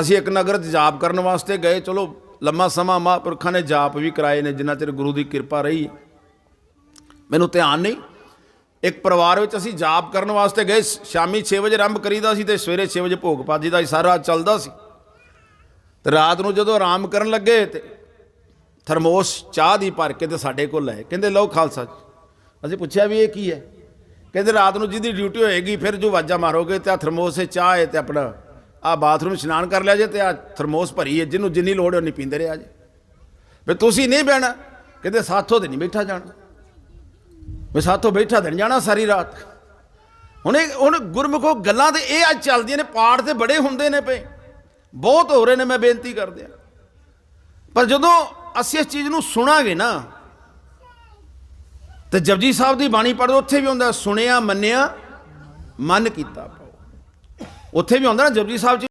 ਅਸੀਂ ਇੱਕ ਨਗਰ 'ਚ ਜਾਪ ਕਰਨ ਵਾਸਤੇ ਗਏ, ਚਲੋ ਲੰਮਾ ਸਮਾਂ ਮਹਾਂਪੁਰਖਾਂ ਨੇ ਜਾਪ ਵੀ ਕਰਾਏ ਨੇ ਜਿੰਨਾ ਚਿਰ ਗੁਰੂ ਦੀ ਕਿਰਪਾ ਰਹੀ ਹੈ। ਮੈਨੂੰ ਧਿਆਨ ਨਹੀਂ। ਇੱਕ ਪਰਿਵਾਰ ਵਿੱਚ ਅਸੀਂ ਜਾਪ ਕਰਨ ਵਾਸਤੇ ਗਏ, ਸ਼ਾਮੀ 6 ਵਜੇ ਆਰੰਭ ਕਰੀਦਾ ਸੀ ਤੇ ਸਵੇਰੇ 6 ਵਜੇ ਭੋਗ ਪਾਜੀਦਾ ਸੀ ਸਾਰਾ ਰਾਤ ਚੱਲਦਾ ਸੀ। ਤੇ ਰਾਤ ਨੂੰ ਜਦੋਂ ਆਰਾਮ ਕਰਨ ਲੱਗੇ ਤੇ ਥਰਮੋਸ ਚਾਹ ਦੀ ਭਰ ਕੇ ਤੇ ਸਾਡੇ ਕੋਲ ਲੈ ਕਹਿੰਦੇ, ਲਓ ਖਾਲਸਾ ਅਸੀਂ ਪੁੱਛਿਆ ਵੀ ਇਹ ਕੀ ਹੈ? ਕਹਿੰਦੇ, ਰਾਤ ਨੂੰ ਜਿਹਦੀ ਡਿਊਟੀ ਹੋਏਗੀ, ਫਿਰ ਜੋ ਵਾਜਾ ਮਾਰੋਗੇ ਤੇ ਥਰਮੋਸ 'ਚ ਚਾਹ ਹੈ ਤੇ ਆਪਣਾ ਆ ਬਾਥਰੂਮ ਇਸ਼ਨਾਨ ਕਰ ਲਿਆ ਜੇ ਤੇ ਆ ਥਰਮੋਸ ਭਰੀ ਹੈ, ਜਿਹਨੂੰ ਜਿੰਨੀ ਲੋੜ ਹੈ ਉਨੀ ਪੀਂਦੇ ਰਿਹਾ ਜੇ। ਵੀ ਤੁਸੀਂ ਨਹੀਂ ਬਹਿਣਾ ਕਹਿੰਦੇ ਸਾਥੋਂ ਤੇ ਨਹੀਂ ਬੈਠਾ ਜਾਣਾ। ਵੀ ਸਾਥੋਂ ਬੈਠਾ ਤੇ ਨਹੀਂ ਜਾਣਾ ਸਾਰੀ ਰਾਤ। ਹੁਣ ਇਹ ਹੁਣ ਗੁਰਮੁਖੋ ਗੱਲਾਂ ਤੇ ਇਹ ਅੱਜ ਚੱਲਦੀਆਂ ਨੇ, ਪਾਠ ਤੇ ਬੜੇ ਹੁੰਦੇ ਨੇ ਪਏ ਬਹੁਤ ਹੋ ਰਹੇ ਨੇ, ਮੈਂ ਬੇਨਤੀ ਕਰਦੇ। ਆ ਪਰ ਜਦੋਂ ਅਸੀਂ ਇਸ ਚੀਜ਼ ਨੂੰ ਸੁਣਾਂਗੇ ਨਾ, ਤੇ ਜਪਜੀ ਸਾਹਿਬ ਦੀ ਬਾਣੀ ਪੜ੍ਹਦੇ ਉੱਥੇ ਵੀ ਹੁੰਦਾ, ਸੁਣਿਆ, ਮੰਨਿਆ, ਮਨ ਕੀਤਾ ਪਾਓ। ਉੱਥੇ ਵੀ ਆਉਂਦਾ ਨਾ ਜਪਜੀ ਸਾਹਿਬ 'ਚ